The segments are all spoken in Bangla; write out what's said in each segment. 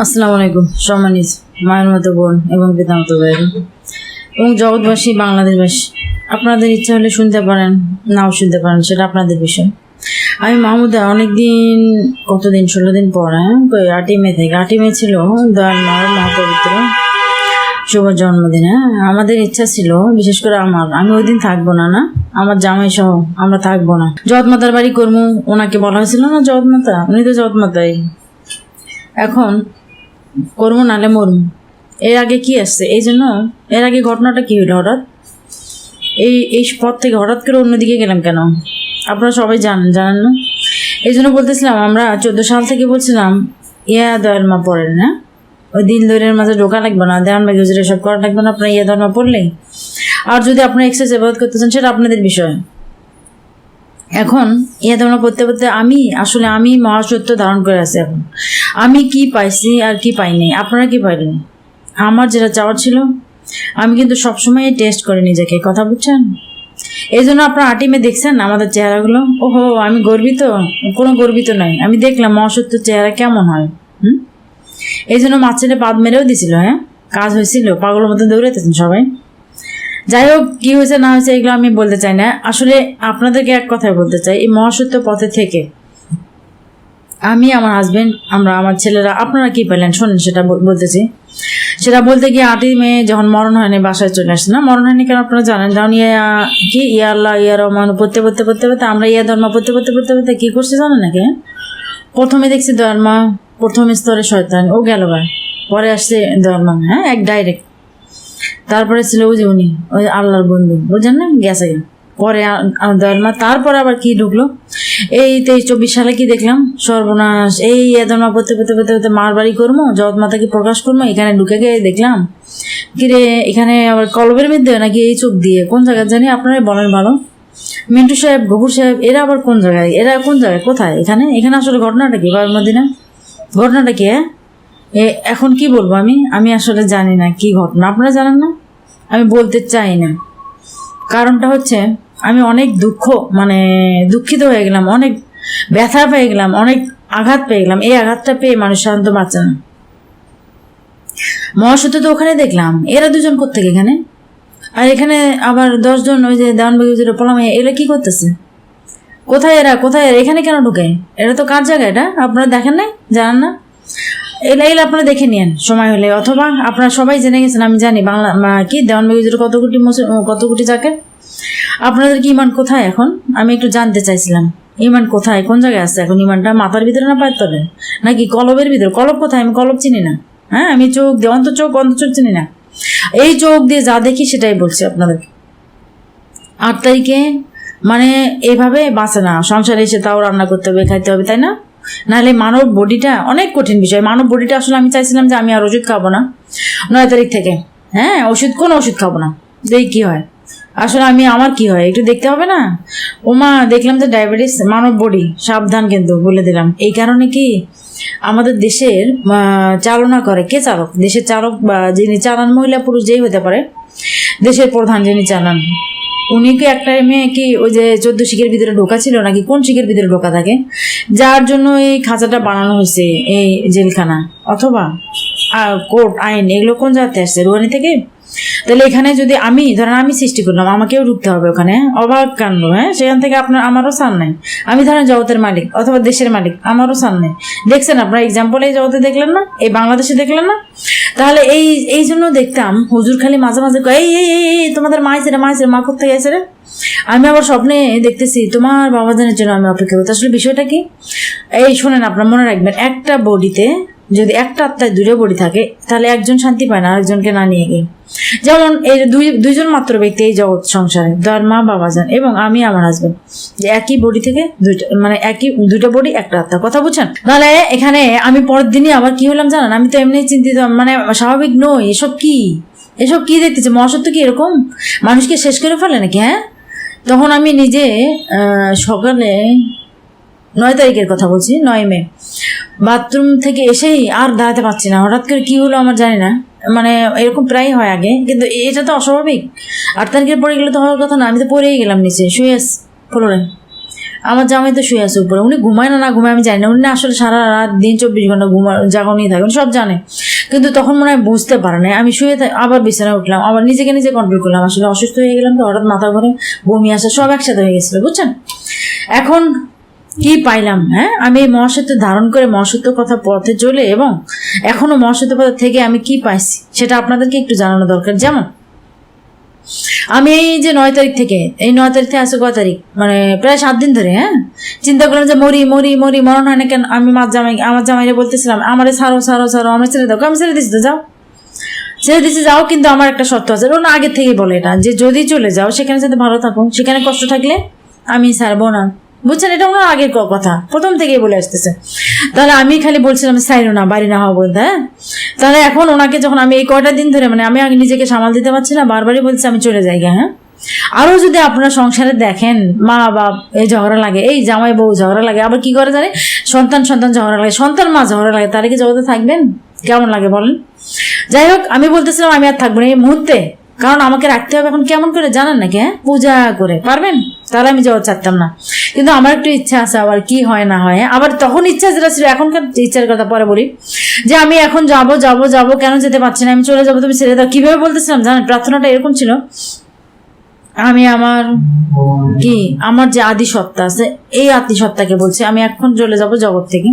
আসসালামু আলাইকুম। সম্মানিত মায়ের মতো বোন এবং পিতা মতো ভাই। এবং জগৎবাসী, বাংলাদেশবাসী, আপনাদের ইচ্ছা হলে শুনতে পারেন, নাও শুনতে পারেন, সেটা আপনাদের বিষয়। আমি মাহমুদা, অনেকদিন, কতদিন ষোলো দিন পর হ্যাঁ? আটই মে থেকে, আটই মে ছিল দয়াল মার মহাপবিত্র শুভ জন্মদিন হ্যাঁ? আমাদের ইচ্ছা ছিল, বিশেষ করে আমার, আমি ওই দিন থাকব না না? আমার জামাই সহ আমরা থাকব না। জগৎমাতার বাড়ি কর্মু, ওনাকে বলা হয়েছিল না জগৎমাতা? উনি তো জগৎমাতাই। এখন করব, নালে মরবো। এর আগে কি আসছে? এই জন্য, এর আগে ঘটনাটা কি হলো হঠাৎ? এই এই পথ থেকে হঠাৎ করে অন্যদিকে গেলাম কেন? আপনারা সবাই জানেন জানেন না? এই জন্য বলতেছিলাম, আমরা চোদ্দ সাল থেকে বলছিলাম, ইয়া দয়াল মা পড়েন না ওই দিন দৈরের মাঝে ঢোকা লাগবে না, দেওয়ান বাকি হুজুর এসব করা লাগবে না, আপনার ইয়া ধর্ম পড়লেই। আর যদি আপনার এক্সারসাইজ আবাদ করতে চান, সেটা আপনাদের বিষয়। এখন ইয়া ধর্ম পড়তে পড়তে আমি, আসলে আমি মহাসত্য ধারণ করে আছি এখন। আমি কি পাইছি আর কি পাইনি? আপনারা কি পাইলেন? আমার যেটা চাওয়ার ছিল, আমি কিন্তু সবসময় টেস্ট করে নিজেকে, কথা বুঝছেন? এই জন্য আপনার আটিমে দেখছেন আমাদের চেহারাগুলো? ওহো, আমি গর্বিত। কোনো গর্বিত নয় আমি দেখলাম মহাসত্য চেহারা কেমন হয়, হুম? এই জন্য মাছের পাদ মেরেও দিছিল হ্যাঁ? কাজ হয়েছিল, পাগলের মতো দৌড়াইতেছেন সবাই। যাই হোক কি হয়েছে না হয়েছে এগুলো আমি বলতে চাই না। আসলে আপনাদেরকে এক কথায় বলতে চাই, এই মহাসত্য পথে থেকে আমি, আমার হাজবেন্ড আমরা, আমার ছেলেরা, আপনারা কি পেলেন শোনেন, সেটা বল- বলতেছি সেটা বলতে গিয়ে আটই মেয়ে যখন মরণ হয়নি, বাসায় চলে আসছে না, মরণ হয়নি কেন আপনারা জানেন? যখন ইয়া, কি? ইয়া আল্লাহ, ইয়া রহমান, পড়তে পড়তে পড়তে পড়তে, আমরা ইয়া ধর্ম পড়তে পড়তে পড়তে পড়তে কী করছি জানেন নাকি? প্রথমে দেখছি ধর্মা, প্রথম স্তরে শয়তান। ও গেল ভাই। পরে আসছে ধর্মা। হ্যাঁ এক ডাইরেক্ট তারপরে ছিল ওই যে উনি, ওই আল্লাহর বন্ধু বুঝলেন না? গেছে পরে ধর্মা তারপরে আবার কি ঢুকলো? এই তেইশ, চব্বিশ সালে কি দেখলাম? সর্বনাশ। এই এদমা পড়তে পড়তে পড়তে পড়তে মার বাড়ি করব জগৎ মাতাকে প্রকাশ করব এখানে ঢুকে গিয়ে দেখলাম কিরে এখানে আবার কলবের মধ্যে নাকি এই চোখ দিয়ে? কোন জায়গায় জানি আপনারাই বলেন ভালো। মিন্টু সাহেব, গফুর সাহেব, এরা আবার কোন জায়গায়? এরা কোন জায়গায়? কোথায়? এখানে? এখানে আসলে ঘটনাটা কি? বাবার মদিনা? ঘটনাটা কি হ্যাঁ? এখন কি বলব আমি? আমি আসলে জানি না কি ঘটনা। আপনারা জানেন না? আমি বলতে চাই না। কারণটা হচ্ছে, আমি অনেক দুঃখ মানে দুঃখিত হয়ে গেলাম, অনেক ব্যথা পেয়ে গেলাম, অনেক আঘাত পেয়ে গেলাম। এই আঘাতটা পেয়ে মানুষ সাধারণত বাঁচে না। মহাসত্য তো ওখানে দেখলাম। এরা দুজন কোথেকে এখানে? আর এখানে আবার দশজন ওই যে দেওয়ানবাগি পোলাম, এরা কি করতেছে? কোথায় এরা? কোথায় এরা? এখানে কেন ঢুকে? এটা তো কার জায়গা এটা? আপনারা দেখেন নাই? জানেন না? এলা এলা আপনারা দেখে নিন সময় হলে। অথবা আপনারা সবাই জেনে গেছেন, আমি জানি, বাংলা কি? দেওয়ানবাগিজুর কত কোটি কত কোটি জাকে আপনাদের কি ইমান কোথায় এখন? আমি একটু জানতে চাইছিলাম। ইমান কোথায়? কোন জায়গায় আছে এখন ইমানটা? মাথার ভিতরে না পায়ের তলে? নাকি কলবের ভিতরে? কলব কোথায়? আমি কলব চিনি না। হ্যাঁ আমি চোখ দিয়ে অন্ত চোখ অন্ত চোখ চিনি না। এই চোখ দিয়ে যা দেখি সেটাই বলছি আপনাদের। আট তারিখে মানে এভাবে বাঁচে না। সংসারে এসে তাও রান্না করতে হবে, খাইতে হবে, তাই না? নাহলে মানব বডিটা অনেক কঠিন বিষয়। মানব বডিটা আসলে আমি চাইছিলাম যে আমি আর ওষুধ খাব না। নয় তারিখ থেকে। হ্যাঁ ওষুধ, কোনো ওষুধ খাব না। দেখি কি হয়? আসলে আমি, আমার কি হয়? একটু দেখতে হবে না? ওমা, দেখলাম যে ডায়াবেটিস, মানব বডি, সাবধান কিন্তু, বলে দিলাম। এই কারণে কি আমাদের দেশের চালনা করে। কে চালক? দেশের চালক বা যিনি চালান, মহিলা, পুরুষ, যেই হতে পারে। দেশের প্রধান যিনি চালান। উনি কি একটা মেয়ে কি ওই যে চোদ্দ শিখের ভিতরে ঢোকা ছিল নাকি কোন শিখের ভিতরে ঢোকা থাকে? যার জন্য এই খাঁচাটা বানানো হয়েছে এই জেলখানা। অথবা কোর্ট, আইন, এগুলো কোন জায়গাতে আসছে? রুয়ানি থেকে? তাহলে এখানে যদি আমি ধরেন আমি সৃষ্টি করলাম আমাকেও ঢুকতে হবে ওখানে অবাক কাণ্ড হ্যাঁ সেখান থেকে আপনার আমারও সান নাই। আমি ধরেন জগতের মালিক অথবা দেশের মালিক আমারও সান নেই। দেখছেন আপনার এক্সাম্পল এই জগতে দেখলেন না? এই বাংলাদেশে দেখলেন না? তাহলে এই এই জন্য দেখতাম হুজুর খালি মাঝে মাঝে এই এই এই, তোমাদের মাইছে রে মাইছে মা কোথায় গেছে রে? আমি আবার স্বপ্নে দেখতেছি তোমার বাবাজানের জন্য আমি অপেক্ষা করতে আসলে বিষয়টা কি? এই শোনেন আপনার মনে রাখবেন একটা বডিতে যদি একটা আত্মায় দুটো বডি থাকে, তাহলে একজন শান্তি পায় না, আরেকজনকে না নিয়ে গিয়ে। যেমন এই দুই দুইজন মাত্র ব্যক্তি এই জগৎ সংসারে ধর মা, বাবা যান এবং আমি, আমার হাজবেন্ড যে একই বডি থেকে দুইটা মানে একই দুটো বডি একটা আত্মা। কথা বুঝছেন? তাহলে এখানে আমি পরের দিনই আবার কি হলাম জানেন? আমি তো এমনি চিন্তিত মানে স্বাভাবিক নই। এসব কি? এসব কি দেখতেছে? মহাসত্য কি এরকম? মানুষকে শেষ করে ফেলে নাকি হ্যাঁ? তখন আমি নিজে সকালে নয় তারিখের কথা বলছি, নয় মে। বাথরুম থেকে এসেই আর দাঁড়াতে পারছি না। হঠাৎ করে কি হলো আমার জানি না। মানে এরকম প্রায় হয় আগে, কিন্তু এটা তো অস্বাভাবিক। আট তারিখের পরে গেলে তো হওয়ার কথা না, আমি তো পড়েই গেলাম নিচে, শুয়ে আস ফ্লোরে আমার জামাই তো শুয়ে আছে উপরে। উনি ঘুমায় না না ঘুমায়, আমি জানি না। উনি আসলে সারা রাত দিন চব্বিশ ঘণ্টা ঘুমা থাকে উনি সব জানে। কিন্তু তখন মনে হয় বুঝতে পারে না আমি শুয়ে আবার বিছানায় উঠলাম, আবার নিজেকে নিজে কন্ট্রোল করলাম। আসলে অসুস্থ হয়ে গেলাম তো, হঠাৎ মাথা ঘরে বমি আসা সব একসাথে হয়ে গেছিল, বুঝছেন? এখন কি পাইলাম হ্যাঁ? আমি এই মহাসত্য ধারণ করে মহাসত্য কথা পথে চলে এবং এখনও মহাসত্য পথ থেকে আমি কি পাইছি, সেটা আপনাদেরকে একটু জানানো দরকার। যেমন, আমি এই যে নয় তারিখ থেকে, এই নয় তারিখ থেকে আসে কয় তারিখ? মানে প্রায় সাত দিন ধরে হ্যাঁ? চিন্তা করলাম যে মরি মরি মরি, মরণ হয় না কেন? আমি মার জামাই, আমার জামাইরে বলতেছিলাম, আমারে সারো সারো সারো আমার ছেড়ে দাও। আমি ছেড়ে দিচ্ছি তো, যাও। ছেড়ে দিচ্ছি যাও, কিন্তু আমার একটা শর্ত আছে। ওরা আগে থেকেই বলে এটা, যে যদি চলে যাও, সেখানে যাতে ভালো থাকো, সেখানে কষ্ট থাকলে আমি ছাড়বো না। বুঝছেন এটা ওনার আগের কথা। প্রথম থেকেই বলে আসতেছে। তাহলে আমি খালি বলছিলাম সাইরো না, বাড়ি না হওয়া বলতে হ্যাঁ? তাহলে এখন ওনাকে যখন আমি এই কয়টা দিন ধরে মানে আমি আগে নিজেকে সামাল দিতে পারছি না, বারবারই বলছি, আমি চলে যাই হ্যাঁ? আরও যদি আপনারা সংসারে দেখেন, মা বাপ, এই ঝগড়া লাগে, এই জামাই বউ ঝগড়া লাগে, আবার কি করে জানে? সন্তান সন্তান ঝগড়া লাগে, সন্তান, মা ঝগড়া লাগে তাহলে কি জগতে থাকবেন? কেমন লাগে বলেন? যাই হোক, আমি বলতেছিলাম, আমি আর থাকব না এই মুহূর্তে, কারণ আমাকে রাখতে হবে এখন কেমন করে? জানেন নাকি হ্যাঁ? পূজা করে, পারবেন? তাহলে আমি যাওয়া চাইতাম না। কিন্তু আমার একটু ইচ্ছা আছে আবার কি হয় না হয়? আবার তখন ইচ্ছা যেটা ছিল, এখনকার ইচ্ছার কথা পরে বলি, যে আমি এখন যাব যাব যাব, কেন যেতে পারছি না? আমি চলে যাব, তুমি ছেড়ে দাও। কীভাবে বলতেছিলাম জানেন, প্রার্থনাটা এরকম ছিল, আমি আমার কি, আমার যে আদি সত্তা আছে, এই আদি সত্তাকে বলছি, আমি এখন চলে যাব জগৎ থেকে।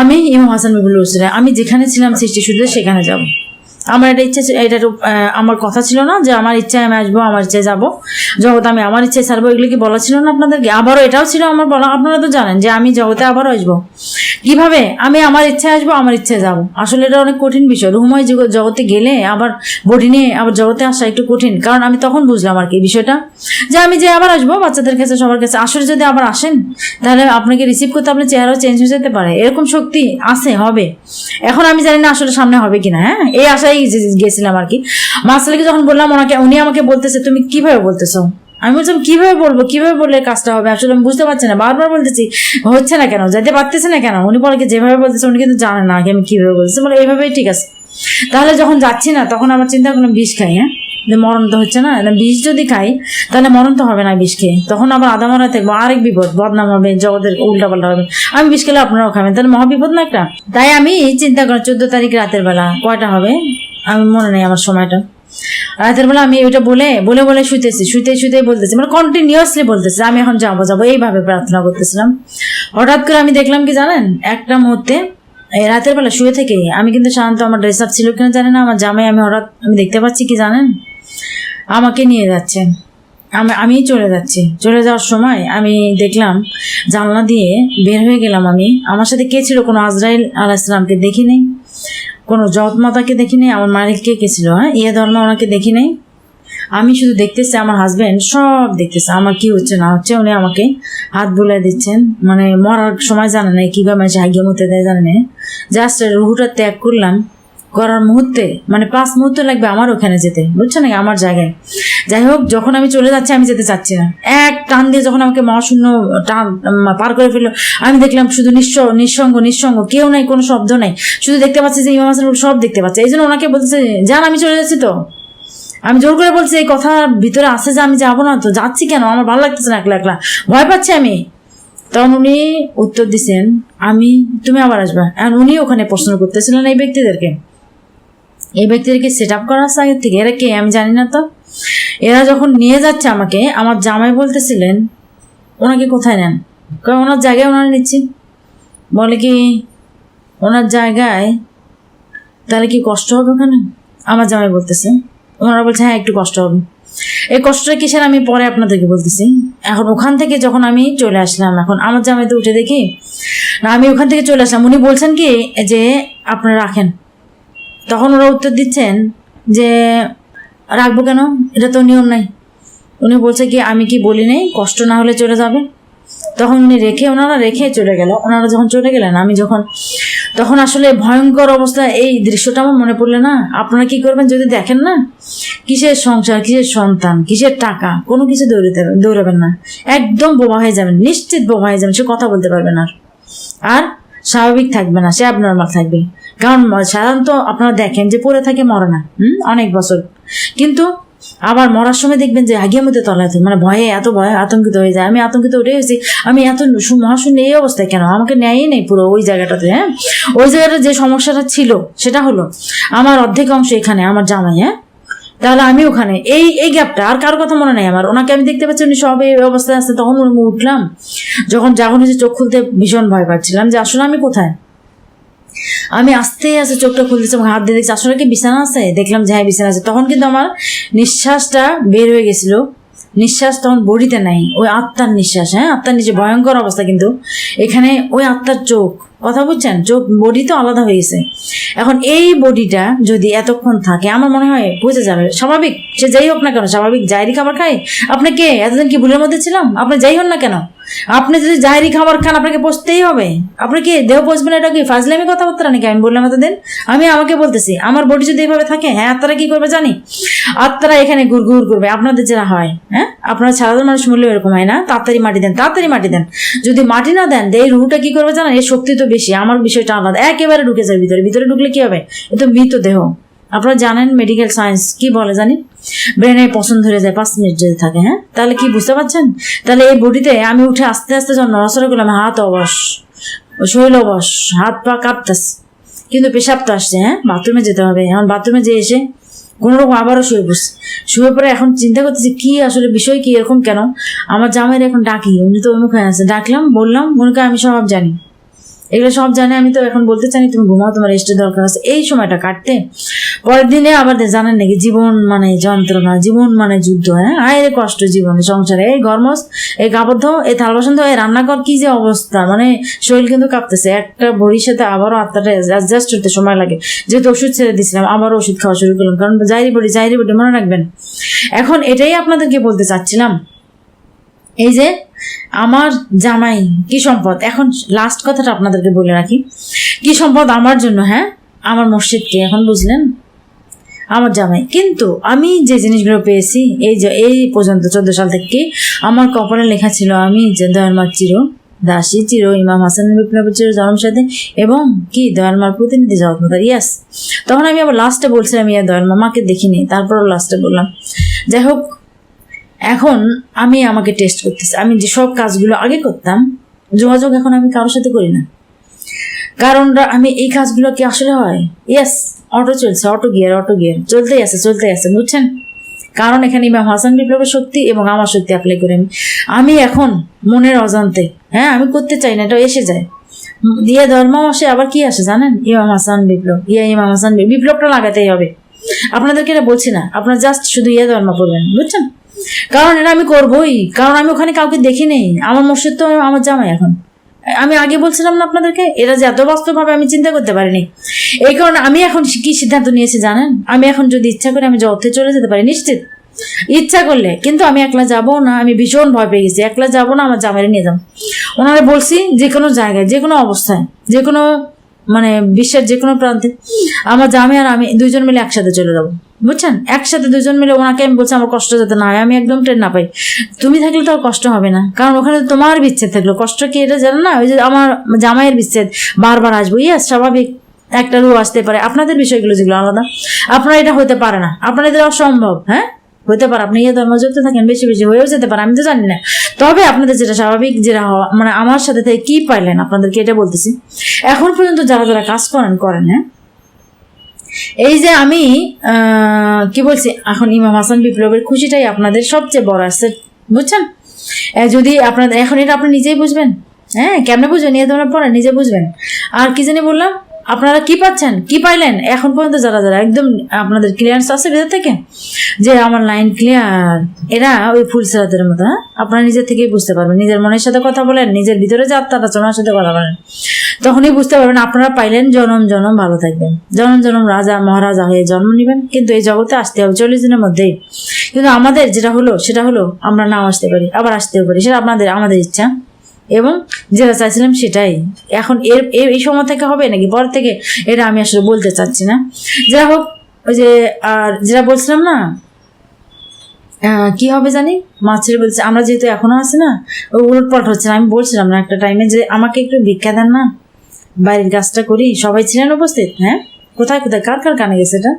আমি ইমাম হাসান বিবুল হোসেন আমি যেখানে ছিলাম সৃষ্টি সূত্রে সেখানে যাব। আমার এটা ইচ্ছা এটা আমার কথা ছিল না যে আমার ইচ্ছায় আমি আসব, আমার ইচ্ছায় যাব। জগতে আমি আমার ইচ্ছায় ছাড়বো এগুলো কি বলা ছিল না আপনাদেরকে? আবারও এটাও ছিল আমার বলা আপনারা তো জানেন যে আমি জগতে আবারও আসব। কীভাবে? আমি আমার ইচ্ছায় আসব, আমার ইচ্ছায় যাব। আসলে এটা অনেক কঠিন বিষয়। জগ- জগতে গেলে আবার বডি নিয়ে আবার জগতে আসা একটু কঠিন। কারণ আমি তখন বুঝলাম আর কি বিষয়টা। যে আমি যে আবার আসব, বাচ্চাদের কাছে, সবার কাছে, আসলে যদি আবার আসেন, তাহলে আপনাকে রিসিভ করতে আপনার চেহারাও চেঞ্জ হয়ে যেতে পারে। এরকম শক্তি আছে, হবে। এখন আমি জানি না আসলে সামনে হবে কিনা হ্যাঁ? এই আশায় গেছিলাম আর কি। মাসালিকে যখন বললাম, ওনাকে উনি আমাকে বলতেছে, তুমি কীভাবে বলতেছো? আমি বলছিলাম কীভাবে বলব? কীভাবে বললে কাজটা হবে? আসলে আমি বুঝতে পারছি না। বারবার বলতেছি হচ্ছে না কেন? যেতে পারতেছে না কেন? উনি বলে যেভাবে বলতেছে উনি কিন্তু জানে না আমি কীভাবে বলতেছি। বলে এইভাবেই ঠিক আছে। তাহলে যখন যাচ্ছি না তখন আমার চিন্তা করলাম বিষ খাই হ্যাঁ? যে মরণ তো হচ্ছে না। না, বিষ যদি খাই তাহলে মরণ তো হবে না বিষ খেয়ে। তখন আবার আধা মরা থাকব আরেক বিপদ বদনাম হবে জগতের উল্টা পাল্টা হবে। আমি বিষ খেলে আপনারাও খাবেন। তাহলে মহাবিপদ না একটা? তাই আমি চিন্তা করি চোদ্দ তারিখ রাতের বেলা কয়টা হবে? আমি মনে নেই আমার সময়টা। রাতের বেলা আমি ওইটা বলে বলে বলে শুইতেছি শুইতে শুইতে বলতেছি মানে কন্টিনিউয়াসলি বলতেছি আমি এখন যাব যাব, এইভাবে প্রার্থনা করতেছিলাম। হঠাৎ করে আমি দেখলাম কি জানেন, একটা মুহূর্তে রাতের বেলা শুয়ে থেকে আমি কিন্তু সাধারণত আমার ড্রেস আপ ছিল কিনা জানি না, আমার জামাই আমি হঠাৎ, আমি দেখতে পাচ্ছি কি জানেন, আমাকে নিয়ে যাচ্ছে। আমি আমি চলে যাচ্ছি। চলে যাওয়ার সময় আমি দেখলাম, জানলা দিয়ে বের হয়ে গেলাম আমি। আমার সাথে কে ছিল কোনো আজরাইল আলাইসলামকে দেখি নেই। কোনো যৎমাতাকে মাতাকে দেখি নেই আমার মায়ের কে কে ছিল হ্যাঁ? ইয়ে ধর্ম ওনাকে দেখি নেই। আমি শুধু দেখতেছি আমার হাজবেন্ড সব দেখতেছে। আমার কি হচ্ছে না হচ্ছে, উনি আমাকে হাত বুলাই দিচ্ছেন। মানে মরার সময় জানে না কীভাবে মানুষ মতে দেয় জানে না জাস্ট রুহুটা ত্যাগ করলাম। করার মুহূর্তে মানে পাঁচ মুহূর্ত লাগবে আমার ওখানে যেতে, বুঝছ নাকি? আমার জায়গায়। যাই হোক, যখন আমি চলে যাচ্ছি, আমি যেতে চাচ্ছি না। এক টান দিয়ে যখন আমাকে মহাশূন্য টান পার করে ফেলল, আমি দেখলাম শুধু নিঃস্ব নিঃসঙ্গ নিঃসঙ্গ, কেউ নাই, কোনো শব্দ নাই। শুধু দেখতে পাচ্ছি যে ইমাম হাসান সব দেখতে পাচ্ছে। এই জন্য ওনাকে বলতেছে, যান, আমি চলে যাচ্ছি তো। আমি জোর করে বলছি, এই কথা ভিতরে আছে যে আমি যাব না তো, যাচ্ছি কেন? আমার ভালো লাগতেছে না একলা একলা। ভয় পাচ্ছি আমি। তখন উনি উত্তর দিছেন, আমি, তুমি আবার আসবা। আর উনি ওখানে প্রশ্ন করতেছিলেন এই ব্যক্তিদেরকে। এই ব্যক্তিদেরকে সেট আপ করা আগের থেকে এরা কে আমি জানি না তো। এরা যখন নিয়ে যাচ্ছে আমাকে, আমার জামাই বলতেছিলেন, ওনাকে কোথায় নেন? কারণ ওনার জায়গায় ওনারা নিচ্ছি। বলে কি, ওনার জায়গায় তাহলে কি কষ্ট হবে ওখানে? আমার জামাই বলতেছে। ওনারা বলছে হ্যাঁ একটু কষ্ট হবে। এই কষ্টটা কিসের আমি পরে আপনাদেরকে বলতেছি। এখন ওখান থেকে যখন আমি চলে আসলাম, এখন আমার জামাইতে উঠে দেখি না আমি ওখান থেকে চলে আসলাম। উনি বলছেন কি যে, আপনারা রাখেন। তখন ওরা উত্তর দিচ্ছেন যে, রাখব কেন? এটা তো নিয়ম নাই। উনি বলছে কি, আমি কি বলি নেই? কষ্ট না হলে চলে যাবে? তখন উনি রেখে, ওনারা রেখে চলে গেল। ওনারা যখন চলে গেলেন, আমি যখন, তখন আসলে ভয়ঙ্কর অবস্থা। এই দৃশ্যটা আমার মনে পড়লে না, আপনারা কি করবেন যদি দেখেন না? কিসের সংসার, কিসের সন্তান, কিসের টাকা? কোনো কিছু দৌড়াতে, দৌড়াবেন না। একদম বোবা হয়ে যাবেন, নিশ্চিত বোবা হয়ে যাবেন, সে কথা বলতে পারবেন আর। আর স্বাভাবিক থাকবে না, সে abnormal থাকবে। কারণ সাধারণত আপনারা দেখেন যে পড়ে থাকে মরে না, হুম? অনেক বছর। কিন্তু আবার মরার সময় দেখবেন যে আগের মধ্যে তলাতে মানে ভয়ে, এত ভয়ে আতঙ্কিত হয়ে যায়। আমি আতঙ্কিত উঠে গেছি, আমি এত মহাশূন্য এই অবস্থায় কেন? আমাকে নেয়ই নেই পুরো ওই জায়গাটাতে হ্যাঁ? ওই জায়গাটা যে সমস্যাটা ছিল, সেটা হলো, আমার অর্ধেক অংশ এখানে, আমার জামাই হ্যাঁ? তাহলে আমি ওখানে। এই এই গ্যাপটা আর কারোর কথা মনে নাই আমার। ওনাকে আমি দেখতে পাচ্ছি, উনি সব এই অবস্থায় আসতে তখন উঠলাম, যখন যা হচ্ছে চোখ খুলতে ভীষণ ভয় পাচ্ছিলাম যে, আসলে আমি কোথায়? আমি আস্তে আস্তে চোখটা খুলতেছি হাত দিয়ে দেখছি, আসলে কি বিছানা আছে? দেখলাম যে হ্যাঁ বিছানা আছে। তখন কিন্তু আমার নিঃশ্বাসটা বের হয়ে গেছিল। নিঃশ্বাস তখন বডিতে নাই। ওই আত্মার নিঃশ্বাস হ্যাঁ? আত্মার নিচে ভয়ঙ্কর অবস্থা কিন্তু। এখানে ওই আত্মার চোখ, কথা বুঝছেন? চোখ বডি তো আলাদা হয়েছে এখন এই বডিটা যদি এতক্ষণ থাকে, আমার মনে হয় বুঝে যাবে, স্বাভাবিক। সে যাই হোক না কেন, স্বাভাবিক। জায়রি খাবার খায় আপনি কে? এতদিন কি ভুলের মধ্যে ছিলাম? আপনি যাই হন না কেন? আপনি যদি জাহেরি খাবার খান, আপনাকে পচতেই হবে। আপনি কি দেহ পচবেন এটা কি ফাজলামি কথাবার্তা নাকি? আমি বললাম এতদিন। আমি আমাকে বলতেছি, আমার বডি যদি এইভাবে থাকে হ্যাঁ আত্মারা কি করবে জানি? আত্মারা এখানে ঘুর গুড় করবে। আপনাদের যেটা হয় হ্যাঁ আপনারা সাধারণ মানুষ মূল্য এরকম হয় না। তাড়াতাড়ি মাটি দেন, তাড়াতাড়ি মাটি দেন। যদি মাটি না দেন এই রুটা কি করবে জানেন? এর শক্তি তো বেশি। আমার বিষয়টা আলাদা। একেবারে ঢুকে যায় ভিতরে। ভিতরে ঢুকলে কি হবে? এ তো মৃত দেহ। আপনারা জানেন মেডিকেল সায়েন্স কি বলে জানি? ব্রেনে পছন্দ ধরে যায়, পাঁচ মিনিট যদি থাকে হ্যাঁ? তাহলে কি বুঝতে পারছেন? তাহলে এই বডিতে আমি উঠে আস্তে আস্তে যখন নড়াচড়া করলাম, হাত অবশ, শরীর অবশ, হাত পা কাঁপতেছে। কিন্তু পেশাব তো আসছে হ্যাঁ? বাথরুমে যেতে হবে। এখন বাথরুমে যেয়ে এসে কোনো রকম আবারও শুয়ে বসে শুয়ে পরে এখন চিন্তা করতেছি, কি আসলে বিষয়, কি এরকম কেন? আমার জামাইয়ের এখন ডাকি, উনি তো অমুখ হয়ে আছে। ডাকলাম, বললাম উনিকে আমি সব জানি। এগুলো সব জানে, আমি তো এখন বলতে চাই তুমি ঘুমাও, তোমার রেস্টের দরকার আছে। এই সময়টা কাটতে। পরের দিনে আবার জানেন নাকি, জীবন মানে যন্ত্রণা, জীবন মানে যুদ্ধ হ্যাঁ? আয়ের কষ্ট জীবনে সংসারে। এই গরমস এই কাপড় ধো এই থাল বাসন ধো এই রান্নাঘর কি যে অবস্থা মানে শরীর কিন্তু কাঁপতেছে। একটা বড়ির সাথে আবারও আত্মাটা অ্যাডজাস্ট হতে সময় লাগে। যেহেতু ওষুধ ছেড়ে দিয়েছিলাম আবারও ওষুধ খাওয়া শুরু করলাম। কারণ জাইরি বডি জাইরি বডি মনে রাখবেন। এখন এটাই আপনাদেরকে বলতে চাচ্ছিলাম। এই যে, আমার জামাই, কি সম্পদ? এখন লাস্ট কথাটা আপনাদেরকে বলে রাখি। কি সম্পদ আমার জন্য হ্যাঁ? আমার মসজিদকে এখন বুঝলেন? আমার জামাই। কিন্তু আমি যে জিনিসগুলো পেয়েছি, এই যে, এই পর্যন্ত চোদ্দ সাল থেকে আমার কপালে লেখা ছিল, আমি যে দয়ালমার চির দাসী, চির ইমাম হাসান বিপ্লবের চির জন্মসাথে এবং কি দয়ালমার প্রতিনিধি জগৎমাতার ইয়াস তখন আমি আবার লাস্টে বলছিলাম, ইয়া দয়ালমা, মাকে দেখিনি। তারপরও লাস্টে বললাম। যাই হোক এখন আমি আমাকে টেস্ট করতেছি। আমি যেসব কাজগুলো আগে করতাম, যোগাযোগ এখন আমি কারোর সাথে করি না। কারণ আমি এই কাজগুলো কি আসলে হয়? ইয়েস অটো চলছে অটো গিয়ার অটো গিয়ার চলতেই আছে চলতেই আছে, বুঝছেন? কারণ এখানে ইমাম হাসান বিপ্লবের শক্তি এবং আমার শক্তি অ্যাপ্লাই করে আমি এখন মনের অজান্তে হ্যাঁ আমি করতে চাই না এটা এসে যায়। ইয়ে ধর্ম আসে, আবার কি আসে জানেন? ইমাম হাসান বিপ্লব। ইয়া ইমাম হাসান বিপ্লব। বিপ্লবটা লাগাতেই হবে। আপনাদেরকে এটা বলছি না, আপনারা জাস্ট শুধু ইয়ে ধর্ম করবেন বুঝছেন? কারণ এটা আমি করবোই। কারণ আমি ওখানে কাউকে দেখি নেই আমার মসজিদ তো আমার জামাই এখন। আমি আগে বলছিলাম না আপনাদেরকে, এটা যে এত বাস্তবভাবে আমি চিন্তা করতে পারিনি। এই কারণে আমি এখন কি সিদ্ধান্ত নিয়েছি জানেন? আমি এখন যদি ইচ্ছা করে আমি জগতে চলে যেতে পারি, নিশ্চিত। ইচ্ছা করলে, কিন্তু আমি একলা যাব না, আমি ভীষণ ভয় পেয়ে গেছি। একলা যাব না, আমার জামাইরে নিয়ে যাব। ওনারা বলছি, যে কোনো জায়গায়, যে কোনো অবস্থায়, যে কোনো মানে বিশ্বের যে কোনো প্রান্তে, আমার জামাই আর আমি দুইজন মিলে একসাথে চলে যাব। বুঝছেন? একসাথে দুজন মিলে ওনাকে আমি বলছি, আমার কষ্ট যাতে না হয়। আমি একদম ট্রেন না পাই। তুমি থাকলে তো আর কষ্ট হবে না। কারণ ওখানে তোমার বিচ্ছেদ থাকল। কষ্ট কি এটা জানো না? ওই যে আমার জামাইয়ের বিচ্ছেদ। বারবার আসব। ইয়াস, স্বাভাবিক। একটা রু আসতে পারে। আপনাদের বিষয়গুলো যেগুলো আলাদা। আপনার এটা হতে পারে না। আপনার এদের অসম্ভব হ্যাঁ? হতে পারে। আপনি ইয়ে ধর্ম যুক্ত থাকেন, বেশি বেশি হয়েও যেতে পারে। আমি তো জানি না। তবে আপনাদের যেটা স্বাভাবিক, যেটা হওয়া মানে আমার সাথে থেকে কি পাইলেন? আপনাদেরকে এটা বলতেছি। এখন পর্যন্ত যারা যারা কাজ করেন করেন হ্যাঁ? এই যে আমি কি বলছি, এখন ইমাম হাসান বিপ্লবের খুশিটাই আপনাদের সবচেয়ে বড় আছে, বুঝছেন? যদি আপনাদের এখন এটা আপনি নিজেই বুঝবেন হ্যাঁ? কেমনে বুঝবেন? এই ধরনের পরে নিজে বুঝবেন। আর কি জানি বললাম, আপনারা কি পাচ্ছেন? কি পাইলেন? এখন পর্যন্ত যারা যারা একদম আপনাদের ক্লিয়ারেন্স আছে ভেতর থেকে, যে আমার লাইন ক্লিয়ার এরা ওই ফুল সেরাতের মতো হ্যাঁ? আপনারা নিজের থেকেই বুঝতে পারবেন। নিজের মনের সাথে কথা বলেন, নিজের ভিতরে যে আত্মাটা আছে ওনার সাথে কথা বলেন। তখনই বুঝতে পারবেন আপনারা পাইলেন জনম জনম ভালো থাকবেন। জনম জনম রাজা, মহারাজা হয়ে জন্ম নেবেন। কিন্তু এই জগতে আসতে হবে চল্লিশ দিনের মধ্যেই। কিন্তু আমাদের যেটা হলো, সেটা হলো আমরা নাও আসতে পারি, আবার আসতেও পারি। সেটা আপনাদের, আমাদের ইচ্ছা। এবং যেটা চাইছিলাম সেটাই। এখন এর এই সময় থেকে হবে নাকি? পর থেকে এটা আমি আসলে বলতে চাচ্ছি না। যাই হোক, ওই যে, আর যেটা বলছিলাম না কি হবে জানি? মাছের বলছে, আমরা যেহেতু এখনও আছি না, ওই উলট পাল্ট হচ্ছে না। আমি বলছিলাম না একটা টাইমে যে আমাকে একটু ভিক্ষা দেন না। বাইরের কাজটা করি, সবাই ছিলেন উপস্থিত হ্যাঁ? কোথায় কোথায়, কার কার কানে গেছে এটা?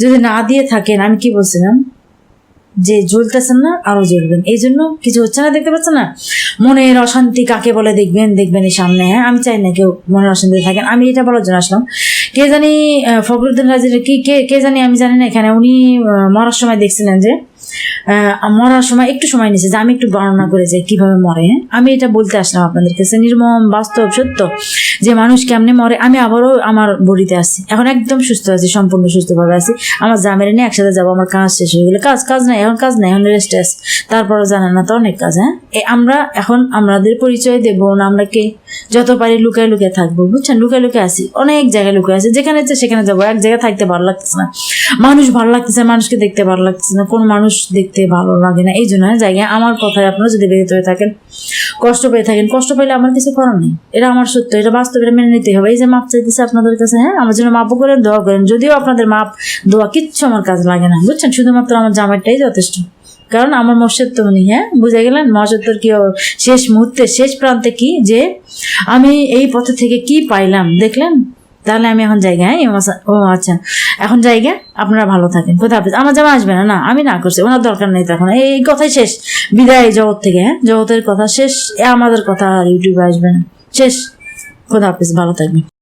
যদি না দিয়ে থাকেন, আমি কি বলছিলাম? যে জ্বলতেছেন না, আরও জ্বলবেন। এই জন্য কিছু হচ্ছে না, দেখতে পাচ্ছেন না? মনের অশান্তি কাকে বলে দেখবেন দেখবেন এই সামনে হ্যাঁ? আমি চাই না কেউ মনের অশান্তি থাকেন। আমি এটা বলার জন্য আসলাম। কে জানি ফখরুদ্দিন রাজির কি, কে কে জানি, আমি জানি না এখানে। উনি মরার সময় দেখছিলেন যে মরার সময় একটু সময় নিয়েছে যে আমি একটু বর্ণনা করে যাই কীভাবে মরে হ্যাঁ? আমি এটা বলতে আসলাম আপনাদের কাছে নির্মম, বাস্তব, সত্য, যে মানুষ কেমনে মরে, আমি আবারও আমার বডিতে আছি এখন একদম সুস্থ আছি, সম্পূর্ণ সুস্থভাবে আছি। আমার জামের নিয়ে একসাথে যাব, আমার কাজ শেষ হয়ে গেলে কাজ কাজ নাই, এখন কাজ নাই, এখন রেস্টে আছি। তারপরও জানেন না তো অনেক কাজ হ্যাঁ? আমরা এখন আমাদের পরিচয় দেবো না, আমরা কে? যত পারি লুকায় লুকিয়ে থাকব, বুঝছেন? লুকায় লুকিয়ে আছি, অনেক জায়গায় লুকিয়ে আছি। যেখানে সেখানে যাব, এক জায়গায় থাকতে ভালো লাগতেছে না। মানুষ ভালো লাগতেছে, মানুষকে দেখতে ভালো লাগতেছে না। কোন মানুষ দেখতে ভালো লাগে না। এই জন্য জায়গায় আমার কথায় আপনারা যদি বেরোতে হয়ে থাকেন, কষ্ট পেয়ে থাকেন, কষ্ট পেলে আমার কিছু করার নেই। এটা আমার সত্য, এটা বাস্তব এটা মেনে নিতে হবে। এই যে মাপ চাইতেছে আপনাদের কাছে হ্যাঁ আমার জন্য মাপও করেন, দোয়া করেন। যদিও আপনাদের মাপ, দোয়া কিচ্ছু আমার কাজ লাগে না, বুঝছেন? শুধুমাত্র আমার জামাইটাই যথেষ্ট। কারণ আমার মর্ষের তো উনি হ্যাঁ বুঝে গেলেন? মহাসত্তর কি শেষ মুহূর্তে শেষ প্রান্তে কি? যে আমি এই পথে থেকে কি পাইলাম, দেখলেন? তাহলে আমি এখন জায়গা হ্যাঁ? ও আচ্ছা। এখন জায়গা আপনারা ভালো থাকেন। কোথায় হাফিজ আমার জামা আসবে না না? আমি না করছি, ওনার দরকার নেই তখন এই কথাই শেষ। বিদায় জগৎ থেকে হ্যাঁ? জগতের কথা শেষ আমাদের কথা আর ইউটিউবে আসবে না। শেষ। খোদা হাফিজ, ভালো থাকবেন।